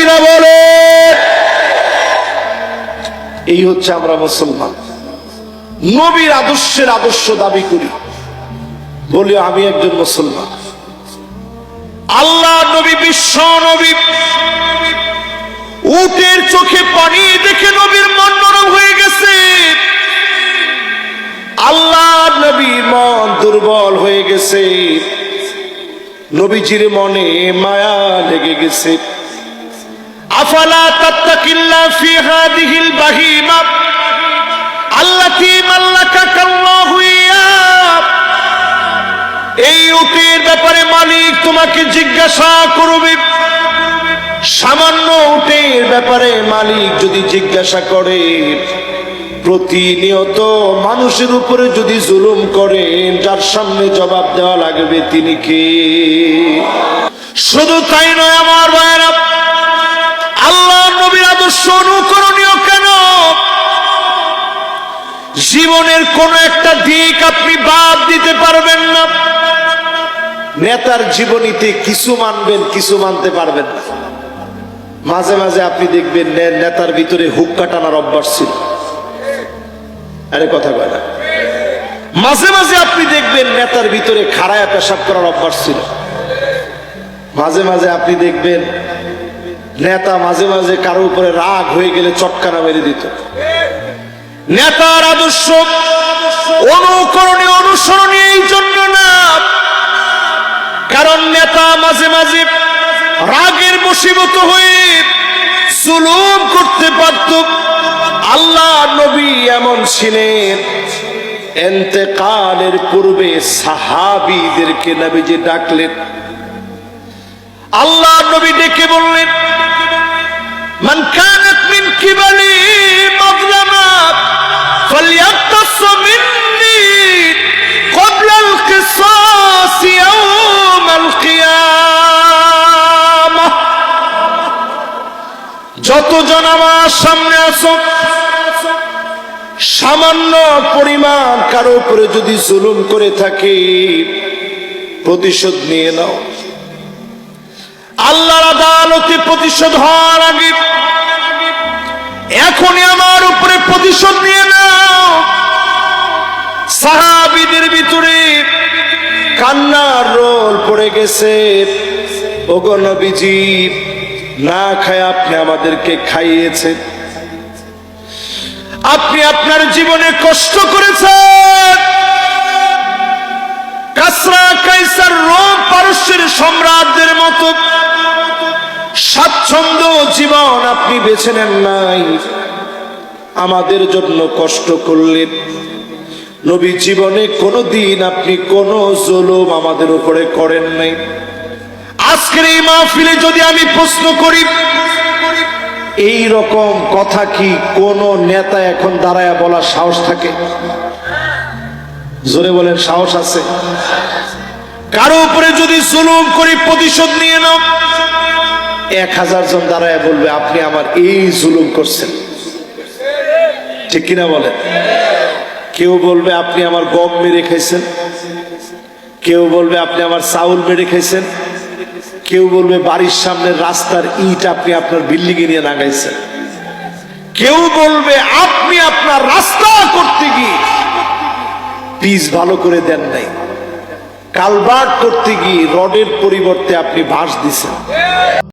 কিনা বলে? এই হচ্ছে আমরা মুসলমান। নবীর আদর্শের আদর্শ দাবি করি। বলি, আমি একজন মুসলমান। আল্লাহ, নবী, বিশ্ব নবী। উটের চোখে পানি দেখে নবীর মন নরম হয়ে গেছে। আল্লাহ নবীর মন দুর্বল হয়ে গেছে। নবীজির মনে মায়া লেগে গেছে। আফালা তাত্তাকিল্লা ফি হাদিহিল বাহিমা? আল্লাতী মাল্লাকাকাল্লাহু ইয়া। এই উটের ব্যাপারে মালিক তোমাকে জিজ্ঞাসা করবে। সামান্য উটের ব্যাপারে মালিক যদি জিজ্ঞাসা করে, প্রতিনিয়ত মানুষের উপরে যদি জুলুম করেন যার সামনে জবাব দেওয়া লাগবে তিনি কে? শুধু তাই নয়, আমার ভাইয়েরা অনুকরণীয় কেন? জীবনের কোন একটা দিক আপনি বাদ দিতে পারবেন না। নেতার জীবনীতে কিছু মানবেন, কিছু মানতে পারবেন না। মাঝে মাঝে আপনি দেখবেন নেতার ভিতরে হুক্কা টানার অভ্যাস ছিল। আরে কথা কয় না। মাঝে মাঝে আপনি দেখবেন নেতার ভিতরে খাড়ায় পেশাব করার অভ্যাস ছিল। মাঝে মাঝে আপনি দেখবেন নেতা মাঝে মাঝে কারও উপরে রাগ হয়ে গেলে চটকানা মেরে দিত। নেতার আদর্শ অনুকরণীয় অনুসরণীয় এই জন্য না। কারণ নেতা মাঝে মাঝে রাগের বশীভূত হয়ে জুলুম করতে পারত। আল্লাহ নবী এমন ছিলেন। এন্তেকালের পূর্বে সাহাবিদেরকে নবীজি ডাকলেন। আল্লাহ নবী ডেকে বললেন মিন কিবালি মাযলামাত ফালইয়াক্তাস মিন্নি ক্বাবলা আল কিসাস ইয়াওম আল কিয়ামাহ যতজন আমার সামনে আসো সামান্য পরিমাণ কারও উপরে যদি জুলুম করে থাকে, প্রতিশোধ নিয়ে নাও। আল্লাহর আদালতে প্রতিশোধ হওয়ার আগে এখনই আমার উপরে প্রতিশোধ নিয়ে নাও। সাহাবিদের ভিতরে কান্নার রোল পড়ে গেছে। ওগো নবীজি, না খায় আপনি আমাদেরকে খাইয়েছেন। আপনি আপনার জীবনে কষ্ট করেছেন। কাসরা কাইসার রোম পারস্যের সম্রাটদের মতো স্বাচ্ছন্দ্য জীবন আপনি বেছে নেন নাই। আমাদের জন্য কষ্ট করলেন। নবী জীবনে কোনো দিন আপনি কোনো জুলুম আমাদের উপরে করেন নাই। আজকের এই মাহফিলে যদি আমি প্রশ্ন করি, এই রকম কথা কি কোন নেতা এখন দাঁড়ায় বলার সাহস থাকে? জোরে বলেন, সাহস আছে? কারও উপরে যদি জুলুম করি, প্রতিশোধ নিয়ে নাও। এক হাজার জন দাঁড়ায় বলবে, আপনি আমার এই জুলুম করছেন। ঠিক কিনা বলেন? কেউ বলবে, আপনি আমার গম মেরে খাইছেন। কেউ বলবে, আপনি আমার চাউল মেরে খাইছেন। কেউ বলবে, বাড়ির সামনের রাস্তার ইট আপনি আপনার বিল্ডিং এ নিয়ে লাগাইছেন কেউ বলবে, আপনি আপনার রাস্তা করতে গিয়ে পিস ভালো করে দেন নাই। কালবার্ট করতে গিয়ে রডের পরিবর্তে আপনি বাঁশ দিছেন।